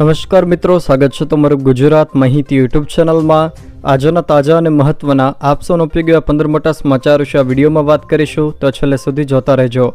નમસ્કાર મિત્રો, સ્વાગત છે તમારું ગુજરાત માહિતી યુટ્યુબ ચેનલમાં. આજના તાજા અને મહત્વના આપસોનો ઉપયોગી એવા પંદર મોટા સમાચાર વિશે આ વિડીયોમાં વાત કરીશું. તો છેલ્લે સુધી જોતા રહેજો.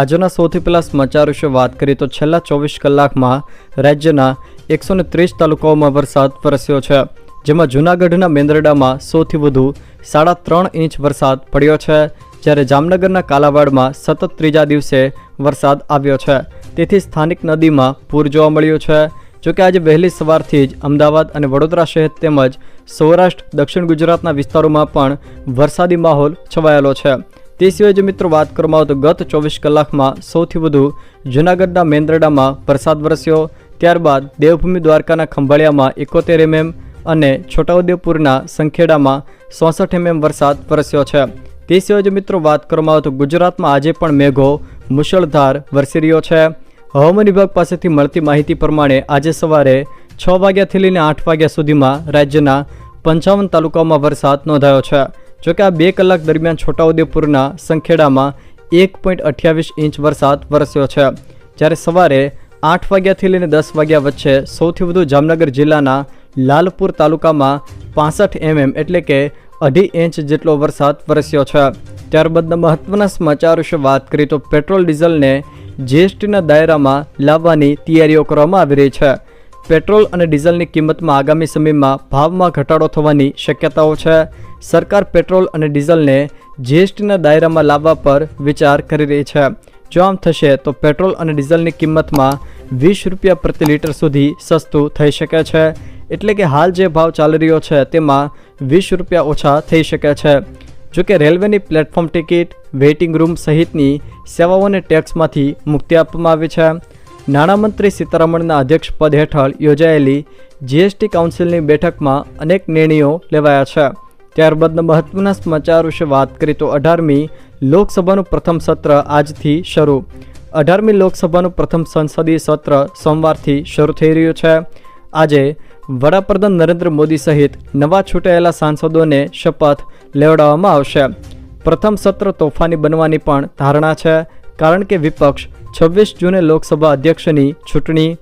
આજના સૌથી પહેલાં સમાચાર વિશે વાત કરીએ તો છેલ્લા ચોવીસ કલાકમાં રાજ્યના એકસો ત્રીસ તાલુકાઓમાં વરસાદ વરસ્યો છે, જેમાં જૂનાગઢના મેંદરડામાં સૌથી વધુ સાડા ત્રણ ઇંચ વરસાદ પડ્યો છે, જ્યારે જામનગરના કાલાવાડમાં સતત ત્રીજા દિવસે વરસાદ આવ્યો છે. તેથી સ્થાનિક નદીમાં પૂર જોવા મળ્યું છે. જોકે આજે વહેલી સવારથી જ અમદાવાદ અને વડોદરા શહેર તેમજ સૌરાષ્ટ્ર, દક્ષિણ ગુજરાતના વિસ્તારોમાં પણ વરસાદી માહોલ છવાયેલો છે. તે સિવાય જો મિત્રો વાત કરવામાં આવે તો ગત ચોવીસ કલાકમાં સૌથી વધુ જૂનાગઢના મેંદરડામાં વરસાદ વરસ્યો. ત્યારબાદ દેવભૂમિ દ્વારકાના ખંભાળિયામાં એકોતેર એમએમ અને છોટાઉદેપુરના સંખેડામાં ચોસઠ એમએમ વરસાદ વરસ્યો છે. તે સિવાય જો મિત્રો વાત કરવામાં આવે તો ગુજરાતમાં આજે પણ મેઘો, મુશળધાર વરસી રહ્યો છે. હવામાન વિભાગ પાસેથી મળતી માહિતી પ્રમાણે આજે સવારે છ વાગ્યાથી લઈને આઠ વાગ્યા સુધીમાં રાજ્યના પંચાવન તાલુકાઓમાં વરસાદ નોંધાયો છે. જોકે આ બે કલાક દરમિયાન છોટાઉદેપુરના સંખેડામાં એક પોઈન્ટ અઠ્યાવીસ ઇંચ વરસાદ વરસ્યો છે. જ્યારે સવારે આઠ વાગ્યાથી લઈને દસ વાગ્યા વચ્ચે સૌથી વધુ જામનગર જિલ્લાના લાલપુર તાલુકામાં પાસઠ એમએમ એટલે કે અઢી ઇંચ જેટલો વરસાદ વરસ્યો છે. ત્યારબાદના મહત્વના સમાચાર વિશે વાત કરીએ તો પેટ્રોલ, ડીઝલને જીએસટીના દાયરામાં લાવવાની તૈયારીઓ કરવામાં આવી રહી છે. પેટ્રોલ અને ડીઝલની કિંમતમાં આગામી સમયમાં ભાવમાં ઘટાડો થવાની શક્યતાઓ છે. સરકાર પેટ્રોલ અને ડીઝલને જીએસટીના દાયરામાં લાવવા પર વિચાર કરી રહી છે. જો આમ થશે તો પેટ્રોલ અને ડીઝલની કિંમતમાં વીસ રૂપિયા પ્રતિ લીટર સુધી સસ્તું થઈ શકે છે. એટલે કે હાલ જે ભાવ ચાલી રહ્યો છે તેમાં વીસ રૂપિયા ઓછા થઈ શકે છે. જો કે રેલવેની પ્લેટફોર્મ ટિકિટ, વેઇટિંગ રૂમ સહિતની સેવાઓને ટેક્સમાંથી મુક્તિ આપવામાં આવી છે. નાણામંત્રી સીતારમણના અધ્યક્ષપદ હેઠળ યોજાયેલી જીએસટી કાઉન્સિલની બેઠકમાં અનેક નિર્ણયો લેવાયા છે. ત્યારબાદના મહત્વના સમાચાર વિશે વાત કરીએ તો અઢારમી લોકસભાનું પ્રથમ સત્ર આજથી શરૂ. અઢારમી લોકસભાનું પ્રથમ સંસદીય સત્ર સોમવારથી શરૂ થઈ રહ્યું છે. આજે વડાપ્રધાન નરેન્દ્ર મોદી સહિત નવા ચૂંટાયેલા સાંસદોને શપથ લેવડાવવામાં આવશે. પ્રથમ સત્ર તોફાની બનવાની પણ ધારણા છે, કારણ કે વિપક્ષ છવ્વીસ જૂને લોકસભા અધ્યક્ષની ચૂંટણી,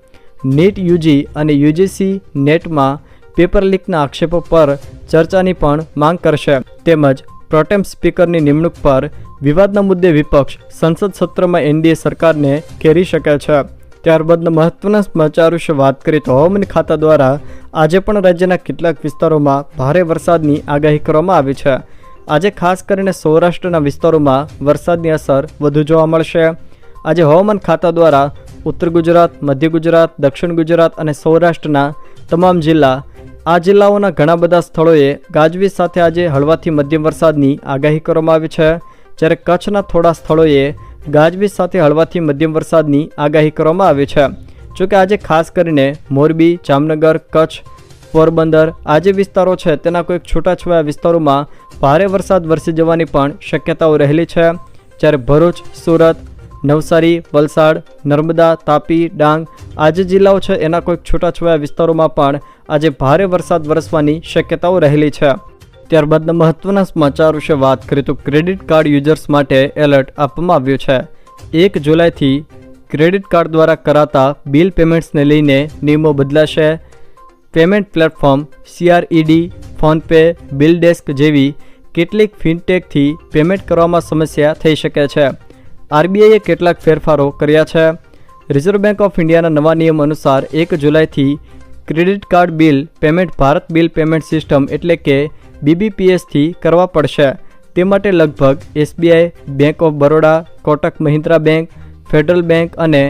નીટ યુજી અને યુજીસી નેટમાં પેપર લીકના આક્ષેપો પર ચર્ચાની પણ માંગ કરશે. તેમજ પ્રોટેમ સ્પીકરની નિમણૂક પર વિવાદના મુદ્દે વિપક્ષ સંસદ સત્રમાં એનડીએ સરકારને ઘેરી શકે છે. ત્યારબાદના મહત્વના સમાચાર વિશે વાત કરીએ તો હવામાન ખાતા દ્વારા આજે પણ રાજ્યના કેટલાક વિસ્તારોમાં ભારે વરસાદની આગાહી કરવામાં આવી છે. આજે ખાસ કરીને સૌરાષ્ટ્રના વિસ્તારોમાં વરસાદની અસર વધુ જોવા મળશે. આજે હવામાન ખાતા દ્વારા ઉત્તર ગુજરાત, મધ્ય ગુજરાત, દક્ષિણ ગુજરાત અને સૌરાષ્ટ્રના તમામ જિલ્લા, આ જિલ્લાઓના ઘણા બધા સ્થળોએ ગાજવીજ સાથે આજે હળવાથી મધ્યમ વરસાદની આગાહી કરવામાં આવી છે. જ્યારે કચ્છના થોડા સ્થળોએ ગાજવીજ સાથે હળવાથી મધ્યમ વરસાદની આગાહી કરવામાં આવી છે. જોકે આજે ખાસ કરીને મોરબી, જામનગર, કચ્છ, પોરબંદર આ જે વિસ્તારો છે તેના કોઈક છૂટાછવાયા વિસ્તારોમાં ભારે વરસાદ વરસી જવાની પણ શક્યતાઓ રહેલી છે. જ્યારે ભરૂચ, સુરત, નવસારી, વલસાડ, નર્મદા, તાપી, ડાંગ આ જે જિલ્લાઓ છે એના કોઈક છૂટાછવાયા વિસ્તારોમાં પણ આજે ભારે વરસાદ વરસવાની શક્યતાઓ રહેલી છે. ત્યારબાદના મહત્વના સમાચાર વિશે વાત કરીએ તો ક્રેડિટ કાર્ડ યુઝર્સ માટે એલર્ટ આપવામાં આવ્યું છે. એક જુલાઈથી ક્રેડિટ કાર્ડ દ્વારા કરાતા બિલ પેમેન્ટ્સને લઈને નિયમો બદલાશે. Payment platform, CRED, PhonePe, BillDesk જેવી કેટલીક ફિનટેકથી પેમેન્ટ કરવામાં સમસ્યા થઈ શકે છે. આરબીઆઈએ કેટલાક ફેરફારો કર્યા છે. રિઝર્વ બેંક ઓફ ઇન્ડિયાના નવા નિયમ અનુસાર એક જુલાઈથી credit card bill payment Bharat bill payment system એટલે કે બીબીપીએસથી કરવા પડશે. તે માટે લગભગ SBI bank of Baroda Kotak Mahindra bank federal bank અને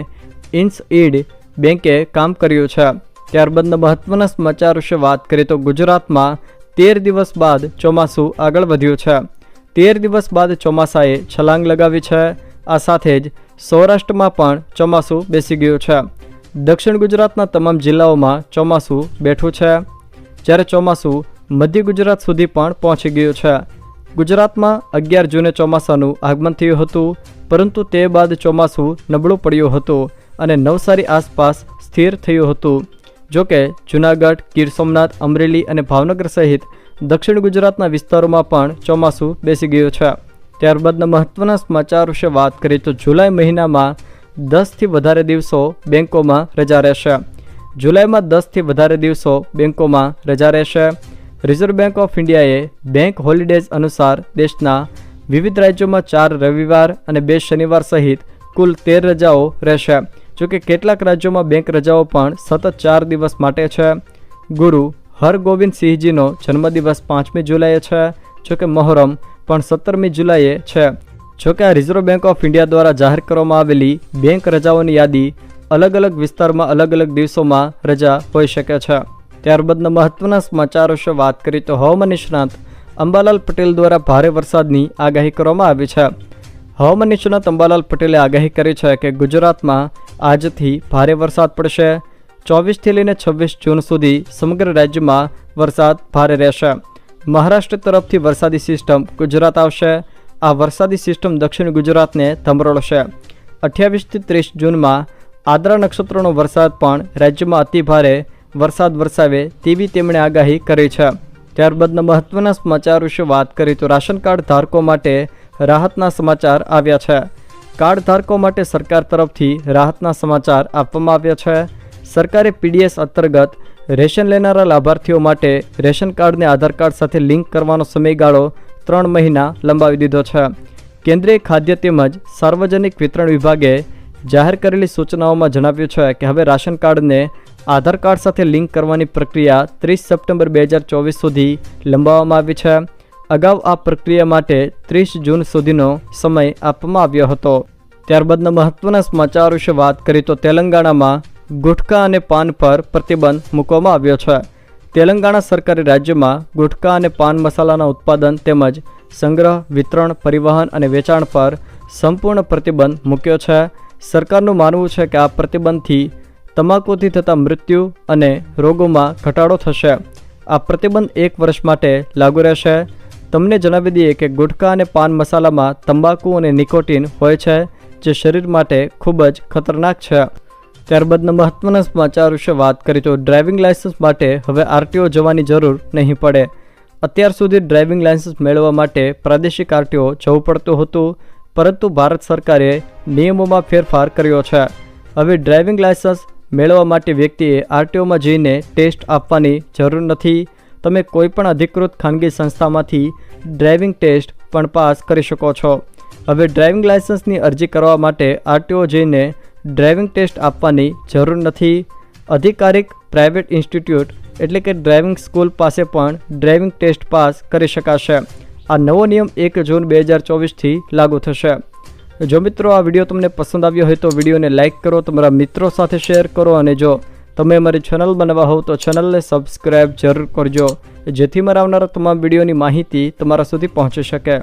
ઇન્સઇડ બેંકે કામ કર્યું છે. ત્યારબાદના મહત્વના સમાચાર વિશે વાત કરીએ તો ગુજરાતમાં તેર દિવસ બાદ ચોમાસું આગળ વધ્યું છે. તેર દિવસ બાદ ચોમાસાએ છલાંગ લગાવી છે. આ સાથે જ સૌરાષ્ટ્રમાં પણ ચોમાસું બેસી ગયું છે. દક્ષિણ ગુજરાતના તમામ જિલ્લાઓમાં ચોમાસું બેઠું છે. જ્યારે ચોમાસું મધ્ય ગુજરાત સુધી પણ પહોંચી ગયું છે. ગુજરાતમાં અગિયાર જૂને ચોમાસાનું આગમન થયું હતું, પરંતુ તે બાદ ચોમાસું નબળું પડ્યું હતું અને નવસારી આસપાસ સ્થિર થયું હતું. જોકે જૂનાગઢ, ગીર સોમનાથ, અમરેલી અને ભાવનગર સહિત દક્ષિણ ગુજરાતના વિસ્તારોમાં પણ ચોમાસું બેસી ગયું છે. ત્યારબાદના મહત્વના સમાચાર વિશે વાત કરીએ તો જુલાઈ મહિનામાં દસથી વધારે દિવસો બેંકોમાં રજા રહેશે. જુલાઈમાં દસથી વધારે દિવસો બેંકોમાં રજા રહેશે. રિઝર્વ બેંક ઓફ ઇન્ડિયાએ બેંક હોલિડેઝ અનુસાર દેશના વિવિધ રાજ્યોમાં ચાર રવિવાર અને બે શનિવાર સહિત કુલ તેર રજાઓ રહેશે. જોકે કેટલાક રાજ્યોમાં બેંક રજાઓ પણ સતત ચાર દિવસ માટે છે. ગુરુ હરગોવિંદ સિંહજીનો જન્મદિવસ પાંચમી જુલાઈએ છે. જોકે મહોરમ પણ સત્તરમી જુલાઈએ છે. જોકે આ રિઝર્વ બેંક ઓફ ઇન્ડિયા દ્વારા જાહેર કરવામાં આવેલી બેંક રજાઓની યાદી અલગ અલગ વિસ્તારમાં અલગ અલગ દિવસોમાં રજા હોઈ શકે છે. ત્યારબાદના મહત્વના સમાચાર વિશે વાત કરીએ તો હવામાન નિષ્ણાંત અંબાલાલ પટેલ દ્વારા ભારે વરસાદની આગાહી કરવામાં આવી છે. હવામાન નિષ્ણાત અંબાલાલ પટેલે આગાહી કરી છે કે ગુજરાતમાં આજથી ભારે વરસાદ પડશે. ચોવીસથી લઈને છવ્વીસ જૂન સુધી સમગ્ર રાજ્યમાં વરસાદ ભારે રહેશે. મહારાષ્ટ્ર તરફથી વરસાદી સિસ્ટમ ગુજરાત આવશે. આ વરસાદી સિસ્ટમ દક્ષિણ ગુજરાતને ધમરોળશે. અઠ્યાવીસથી ત્રીસ જૂનમાં આદ્રા નક્ષત્રનો વરસાદ પણ રાજ્યમાં અતિભારે વરસાદ વરસાવે તેવી તેમણે આગાહી કરી છે. ત્યારબાદના મહત્વના સમાચાર વિશે વાત કરીએ તો રાશન કાર્ડ ધારકો માટે રાહતના સમાચાર આવ્યા છે. કાર્ડ ધારકો માટે સરકાર તરફથી રાહતના સમાચાર આપવામાં આવ્યા છે. સરકારે પીડીએસ અંતર્ગત રેશન લેનારા લાભાર્થીઓ માટે રેશન કાર્ડને આધાર કાર્ડ સાથે લિંક કરવાનો સમયગાળો ત્રણ મહિના લંબાવી દીધો છે. કેન્દ્રીય ખાદ્ય તેમજ સાર્વજનિક વિતરણ વિભાગે જાહેર કરેલી સૂચનાઓમાં જણાવ્યું છે કે હવે રાશન કાર્ડને આધાર કાર્ડ સાથે લિંક કરવાની પ્રક્રિયા ત્રીસ સપ્ટેમ્બર બે હજાર ચોવીસ સુધી લંબાવવામાં આવી છે. અગાઉ આ પ્રક્રિયા માટે ત્રીસ જૂન સુધીનો સમય આપવામાં આવ્યો હતો. ત્યારબાદના મહત્વના સમાચાર વિશે વાત કરીએ તો તેલંગાણામાં ગુટખા અને પાન પર પ્રતિબંધ મૂકવામાં આવ્યો છે. તેલંગાણા સરકારે રાજ્યમાં ગુટખા અને પાન મસાલાના ઉત્પાદન તેમજ સંગ્રહ, વિતરણ, પરિવહન અને વેચાણ પર સંપૂર્ણ પ્રતિબંધ મૂક્યો છે. સરકારનું માનવું છે કે આ પ્રતિબંધથી તમાકુથી થતા મૃત્યુ અને રોગોમાં ઘટાડો થશે. આ પ્રતિબંધ એક વર્ષ માટે લાગુ રહેશે. તમને જણાવી દઈએ કે ગુટખા અને પાન મસાલામાં તંબાકુ અને નિકોટીન હોય છે, જે શરીર માટે ખૂબ જ ખતરનાક છે. ત્યારબાદના મહત્વના સમાચાર વિશે વાત કરી તો ડ્રાઇવિંગ લાયસન્સ માટે હવે આરટીઓ જવાની જરૂર નહીં પડે. અત્યાર સુધી ડ્રાઇવિંગ લાયસન્સ મેળવવા માટે પ્રાદેશિક આરટીઓ જવું પડતું હતું, પરંતુ ભારત સરકારે નિયમોમાં ફેરફાર કર્યો છે. હવે ડ્રાઇવિંગ લાયસન્સ મેળવવા માટે વ્યક્તિએ આરટીઓમાં જઈને ટેસ્ટ આપવાની જરૂર નથી. તમે કોઈપણ અધિકૃત ખાનગી સંસ્થામાંથી ડ્રાઇવિંગ ટેસ્ટ પણ પાસ કરી શકો છો. હવે ડ્રાઇવિંગ લાયસન્સની અરજી કરવા માટે આરટીઓ જઈને ડ્રાઇવિંગ ટેસ્ટ આપવાની જરૂર નથી. અધિકારિક પ્રાઇવેટ ઇન્સ્ટિટ્યૂટ એટલે કે ડ્રાઇવિંગ સ્કૂલ પાસે પણ ડ્રાઇવિંગ ટેસ્ટ પાસ કરી શકાશે. આ નવો નિયમ એક જૂન બે હજાર ચોવીસથી લાગુ થશે. જો મિત્રો આ વીડિયો તમને પસંદ આવ્યો હોય તો વિડીયોને લાઇક કરો, તમારા મિત્રો સાથે શેર કરો અને જો તમે અમારી ચેનલ બનાવવા હોવ તો ચેનલને સબસ્ક્રાઈબ જરૂર કરજો, જેથી મારા આવનારા તમામ વિડીયોની માહિતી તમારા સુધી પહોંચી શકે.